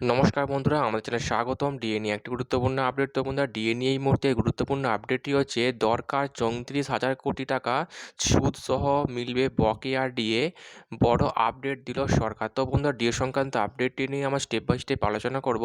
নমস্কার বন্ধুরা, আমাদের চ্যানেলে স্বাগতম। ডিএ নিয়ে একটি গুরুত্বপূর্ণ আপডেট তো বন্ধুরা ডিএ নিয়ে এই মুহূর্তে গুরুত্বপূর্ণ আপডেটটি হচ্ছে, দরকার চৌত্রিশ হাজার কোটি টাকা সুদ সহ মিলবে বকেয়া ডিএ বড় আপডেট দিল সরকার। তো বন্ধুরা ডিএ সংক্রান্ত আপডেটটি নিয়ে আমরা স্টেপ বাই স্টেপ আলোচনা করব।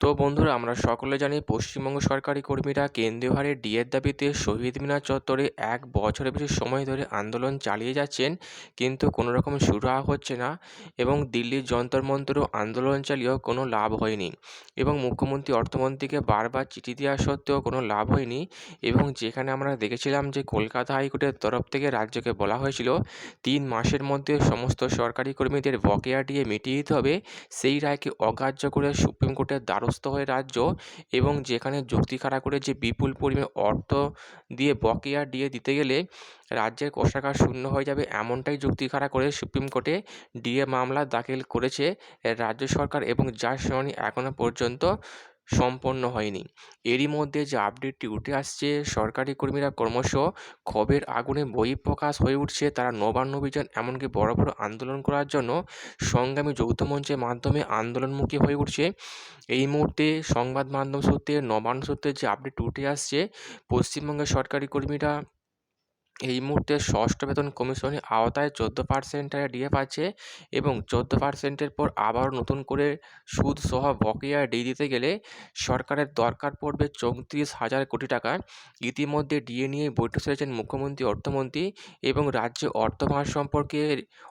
তো বন্ধুরা, আমরা সকলে জানি পশ্চিমবঙ্গ সরকারি কর্মীরা কেন্দ্রীয় হারে ডিএর দাবিতে শহীদ মিনার চত্বরে এক বছরের বেশি সময় ধরে আন্দোলন চালিয়ে যাচ্ছেন, কিন্তু কোনো রকম সুরাহা হচ্ছে না এবং দিল্লির যন্তর মন্তরও আন্দোলন চালিয়েও কোনো লাভ হয়নি এবং মুখ্যমন্ত্রী অর্থমন্ত্রীকে বারবার চিঠি দেওয়া সত্ত্বেও কোনো লাভ হয়নি এবং যেখানে আমরা দেখেছিলাম যে কলকাতা হাইকোর্টের তরফ থেকে রাজ্যকে বলা হয়েছিল, তিন মাসের মধ্যে সমস্ত সরকারি কর্মীদের বকেয়া দিয়ে মিটিয়ে দিতে হবে, সেই রায়কে অগ্রাহ্য করে সুপ্রিম কোর্টের দ্বারস্থ হয়ে রাজ্য এবং যেখানে যুক্তি খাড়া করে যে বিপুল পরিমাণ অর্থ দিয়ে বকেয়া দিয়ে দিতে গেলে রাজ্যের কোষাগার শূন্য হয়ে যাবে এমনটাই যুক্তি খাড়া করে সুপ্রিম কোর্টে ডিএ মামলা দাখিল করেছে রাজ্য সরকার এবং যার শুনানি এখনও পর্যন্ত সম্পন্ন হয়নি। এরই মধ্যে যে আপডেটটি উঠে আসছে, সরকারি কর্মীরা ক্রমশ ক্ষোভের আগুনে বহিঃপ্রকাশ হয়ে উঠছে। তারা নবান্ন অভিযান এমনকি বড় বড় আন্দোলন করার জন্য সংগ্রামী যৌথ মঞ্চের মাধ্যমে আন্দোলনমুখী হয়ে উঠছে। এই মুহূর্তে সংবাদ মাধ্যম সূত্রে, নবান্ন সূত্রে যে আপডেট উঠে আসছে, পশ্চিমবঙ্গের সরকারি কর্মীরা এই মুহূর্তে ষষ্ঠ বেতন কমিশনের আওতায় চোদ্দ পার্সেন্ট ডিএ পাচ্ছে এবং চোদ্দ পার্সেন্টের পর আবারও নতুন করে সুদ সহ বকেয়া ডি দিতে গেলে সরকারের দরকার পড়বে চৌত্রিশ হাজার কোটি টাকা। ইতিমধ্যে ডিএ নিয়ে বৈঠক সেরেছেন মুখ্যমন্ত্রী, অর্থমন্ত্রী এবং রাজ্য অর্থভার সম্পর্কে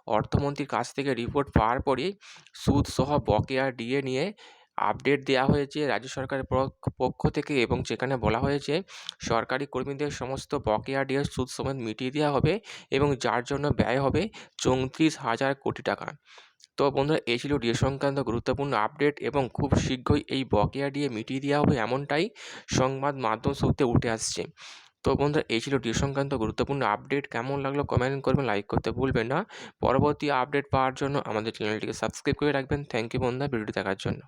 অর্থমন্ত্রীর কাছ থেকে রিপোর্ট পাওয়ার পরই সুদ সহ বকেয়া ডিএ নিয়ে আপডেট দেওয়া হয়েছে রাজ্য সরকারের পক্ষ থেকে এবং যেখানে বলা হয়েছে, সরকারি কর্মীদের সমস্ত বকেয়া ডিএর সুদ সমেত মিটিয়ে দেওয়া হবে এবং যার জন্য ব্যয় হবে চৌত্রিশ হাজার কোটি টাকা। তো বন্ধুরা, এই ছিল ডিএ সংক্রান্ত গুরুত্বপূর্ণ আপডেট এবং খুব শীঘ্রই এই বকেয়া ডিএ মিটিয়ে দেওয়া হবে এমনটাই সংবাদ মাধ্যম সূত্রে উঠে আসছে। তো বন্ধুরা, এই ছিল ডিএ সংক্রান্ত গুরুত্বপূর্ণ আপডেট কেমন লাগল কমেন্ট করবেন লাইক করতে ভুলবেন না। পরবর্তী আপডেট পাওয়ার জন্য আমাদের চ্যানেলটিকে সাবস্ক্রাইব করে রাখবেন। থ্যাংক ইউ বন্ধুরা, ভিডিওটি দেখার জন্য।